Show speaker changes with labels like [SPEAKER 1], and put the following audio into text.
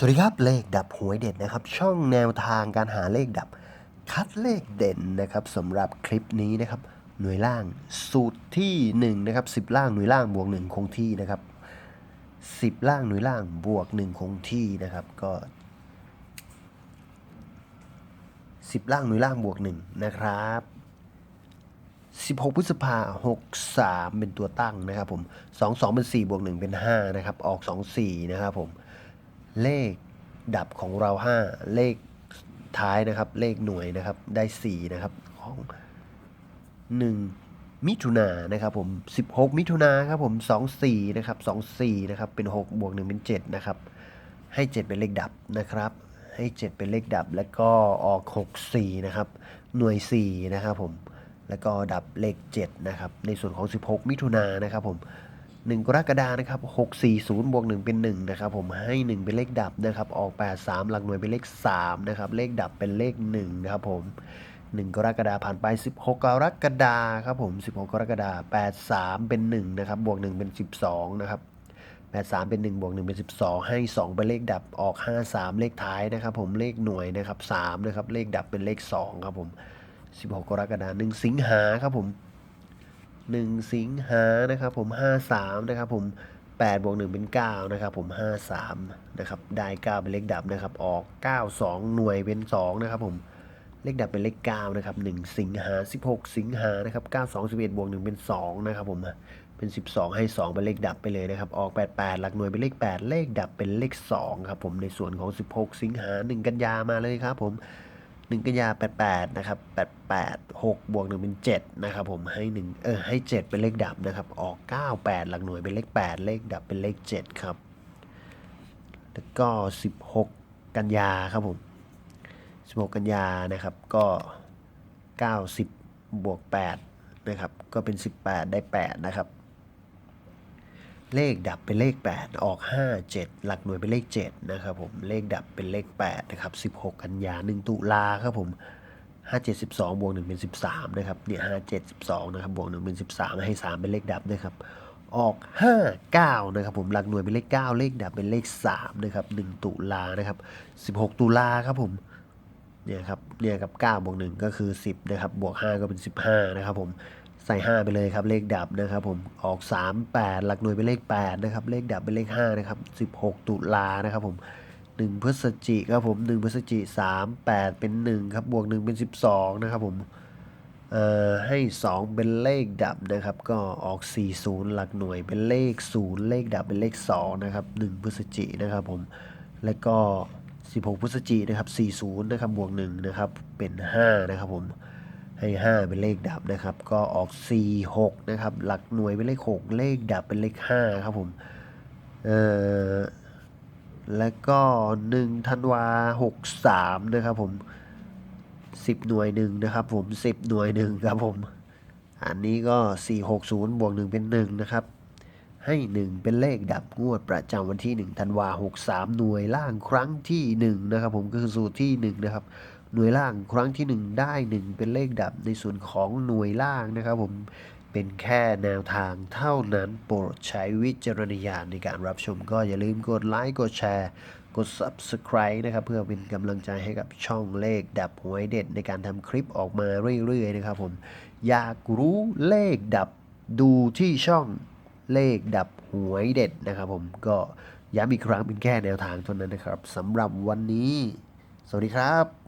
[SPEAKER 1] สวัสดีครับ เลขดับหวยเด็ดนะครับ ช่องแนวทางการหาเลขดับ คัดเลขเด่นนะครับสำหรับคลิปนี้นะครับ หน่วยล่างสูตรที่1นะครับ10 ล่างหน่วยล่างบวก 1 คงที่นะครับ10 ล่างหน่วยล่างบวก 1 คงที่นะครับก็ 10 ล่างหน่วยล่างบวก 1 นะครับ16 พฤษภา63 เป็นตัวตั้งนะครับผม 22 เป็น 4 บวก 1 เป็น 5 นะครับ ออก 24 นะครับผม เลขดับของเรา 5 เลขท้ายนะครับ เลขหน่วยนะครับ ได้ 4 นะครับ ของ 1 มิถุนานะครับผม 16 มิถุนาครับผม 24 นะครับ 24 นะครับ เป็น 6 บวก 1 เป็น 7 นะครับ ให้ 7 เป็นเลขดับนะครับ ให้ 7 เป็นเลขดับ แล้วก็ออก 6 4 นะครับ หน่วย 4 นะครับผม แล้วก็ดับเลข 7 นะครับ ในส่วนของ 16 มิถุนานะครับผม 1 กรกฎานะครับ 640 บวก 1 เป็น 1 นะครับ ผมให้ 1 เป็นเลขดับนะครับ ออก 83 หลักหน่วยเป็นเลข 3 นะครับ เลขดับเป็นเลข 1 นะครับผม 1 กรกฎาผ่านไป 16 กรกฎาครับผม 16 กรกฎา83 เป็น 1 นะครับ บวก 1 เป็น 12 นะครับ 83 เป็น 1 บวก 1 เป็น 12 ให้ 2 เป็นเลขดับ ออก 53 เลขท้ายนะครับ ผม เลขหน่วยนะครับ 3 นะครับ เลขดับเป็นเลข 2 ครับผม 16 กรกฎาคม 1 สิงหาครับผม 1 สิงหานะครับผม 53 นะครับผม8บวก1เป็น 9 นะครับผม 53 นะครับ ได้9เป็นเลขดับนะครับ ออก 9 2 หน่วยเป็น 2 นะครับผม เลขดับเป็นเลข9นะครับ 1 สิงหา 16 สิงหา นะครับ 9 2 11บวก1เป็น 2 นะครับผม เป็น 12 ให้ 2 เป็นเลขดับไปเลยนะครับ ออก 88 หลักหน่วยเป็นเลข 8 เลขดับเป็นเลข 2 ครับผม ในส่วนของ 16 สิงหา 1 กันยามาเลยครับผม 1กันยา88 นะครับ 88 6บวก1เป็น 7 นะครับผมให้1เออให้ 7 เป็นเลขดับนะครับ ออก 98 หลักหน่วยเป็นเลข 8 เลขดับเป็นเลข 7 ครับ แล้วก็ 16 กันยาครับผม 16 กันยานะครับก็ 90 บวก 8 นะครับ ก็เป็น 18 ได้ 8 นะครับ เลขดับเป็นเลข 8 ออก 5 7 หลักหน่วยเป็นเลข 7 นะครับผม เลขดับเป็นเลข 8 นะครับ 16 กันยา 1 ตุลาครับผม 5 7 12 บวก1เป็น 13 นะครับ เนี่ย 5 7 12 นะครับ บวก1เป็น 13 ให้ 3 เป็นเลขดับนะครับ ออก 5 9 นะครับผม หลักหน่วยเป็นเลข 9 เลขดับเป็นเลข 3 นะครับ 1 ตุลานะครับ 16 ตุลาครับผม เนี่ยครับ เนี่ยกับ 9 บวก 1 ก็คือ 10 นะครับ บวก 5 ก็เป็น 15 นะครับผม ใส่ 5 ไปเลยครับ เลขดับนะครับผมออก 3 8 หลักหน่วยเป็นเลข8นะครับเลขดับเป็นเลข5นะครับ16 ตุลานะครับผม1พฤศจิครับผม1พฤศจิ3 8 เป็น 1 ครับบวก 1 เป็น 12 นะครับผมเอ่อให้ 2 เป็นเลขดับนะครับ ก็ออก 40 หลักหน่วยเป็นเลข 0 เลขดับเป็นเลข2นะครับ1พฤศจินะครับผมแล้วก็ 16 พฤศจินะครับ40 นะครับบวก 1 นะครับเป็น 5 นะครับผม ให้ 5 เป็นเลขดับนะครับ ก็ออก 4 6 นะครับ หลักหน่วยเป็นเลข 6 เลขดับเป็นเลข 5 ครับผมเอ่อแล้วก็1ธันวา63 นะครับผม 10 หน่วยหนึ่งนะครับผม 10 หน่วยหนึ่งครับผม อันนี้ก็ 460 บวก 1 เป็น 1 นะครับ ให้ 1 เป็นเลขดับงวดประจำวันที่1ธันวา63 หน่วยล่างครั้งที่ 1 นะครับผมก็คือสูตรที่ 1 นะครับ หน่วยล่างครั้งที่ 1 ได้ 1 เป็นเลขดับในส่วนของหน่วยล่างนะครับผมเป็นแค่แนวทางเท่านั้นโปรดใช้วิจารณญาณในการรับชม ก็อย่าลืมกดไลค์กดแชร์กด Subscribe นะครับ เพื่อเป็นกำลังใจให้กับช่องเลขดับหวยเด็ดในการทำคลิปออกมาเรื่อยๆนะครับผมอยากรู้เลขดับดูที่ช่องเลขดับหวยเด็ดนะครับผมก็ย้ำอีกครั้งเป็นแค่แนวทางเท่านั้นนะครับสำหรับวันนี้ สวัสดีครับ